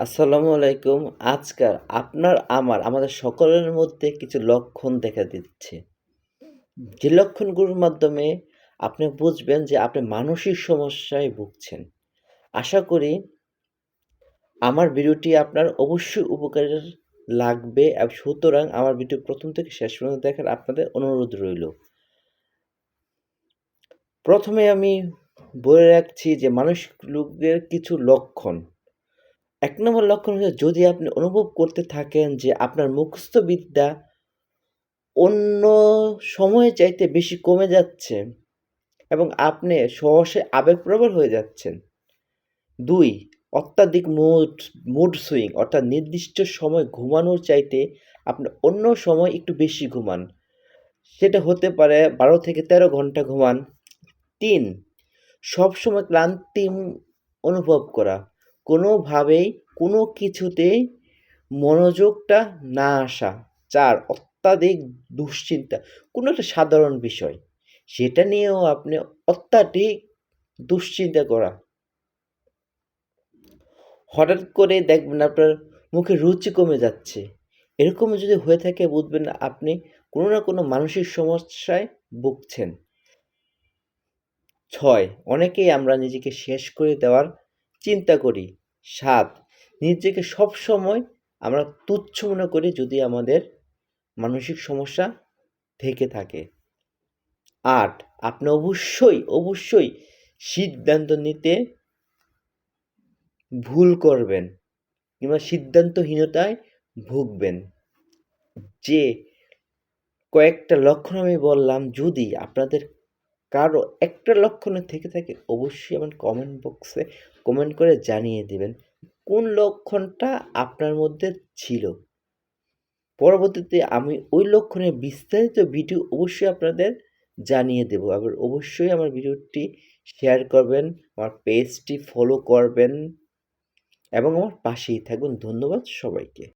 আসসালামু আলাইকুম। আজকাল আপনার, আমার, আমাদের সকলের মধ্যে কিছু লক্ষণ দেখা দিচ্ছে। যে লক্ষণগুলোর মাধ্যমে আপনি বুঝবেন যে আপনি মানসিক সমস্যায় ভুগছেন। আশা করি আমার ভিডিওটি আপনার অবশ্যই উপকারের লাগবে সুতরাং আমার ভিডিও প্রথম থেকে শেষ পর্যন্ত দেখার আপনাদের অনুরোধ রইল। প্রথমে আমি বলে রাখছি যে মানসিক রোগের কিছু লক্ষণ। এক নম্বর লক্ষণ হচ্ছে যদি আপনি অনুভব করতে থাকেন যে আপনার মুখস্থ বিদ্যা অন্য সময়ে চাইতে বেশি কমে যাচ্ছে এবং আপনি সহসে আবেগপ্রবল হয়ে যাচ্ছেন। দুই, অত্যাধিক মুড মুড সুইং অর্থাৎ নির্দিষ্ট সময় ঘুমানোর চাইতে আপনি অন্য সময় একটু বেশি ঘুমান। সেটা হতে পারে বারো থেকে তেরো ঘণ্টা ঘুমান। তিন, সবসময় ক্লান্তি অনুভব করা। কোনোভাবেই কোনো কিছুতেই মনোযোগটা না আসা চার অত্যাধিক দুশ্চিন্তা, কোনো একটা সাধারণ বিষয়, সেটা নিয়েও আপনি অত্যাধিক দুশ্চিন্তা করা। হঠাৎ করে দেখবেন আপনার মুখে রুচি কমে যাচ্ছে। এরকম যদি হয়ে থাকে বুঝবেন আপনি কোনো না কোনো মানসিক সমস্যায় ভুগছেন। ছয়, অনেকেই আমরা নিজেকে শেষ করে দেওয়ার চিন্তা করি। সাত নিজেকে সব সময় আমরা তুচ্ছ মনে করি যদি আমাদের মানসিক সমস্যা থেকে থাকে। আট, আপনি অবশ্যই অবশ্যই সিদ্ধান্ত নিতে ভুল করবেন কিংবা সিদ্ধান্তহীনতায় ভুগবেন। যে কয়েকটা লক্ষণ আমি বললাম, যদি আপনাদের কারও একটা লক্ষণে থেকে থাকে, অবশ্যই আমার কমেন্ট বক্সে কমেন্ট করে জানিয়ে দেবেন কোন লক্ষণটা আপনার মধ্যে ছিল। পরবর্তীতে আমি ওই লক্ষণের বিস্তারিত ভিডিও অবশ্যই আপনাদের জানিয়ে দেবো। আবার অবশ্যই আমার ভিডিওটি শেয়ার করবেন, আমার পেজটি ফলো করবেন এবং আমার পাশেই থাকবেন। ধন্যবাদ সবাইকে।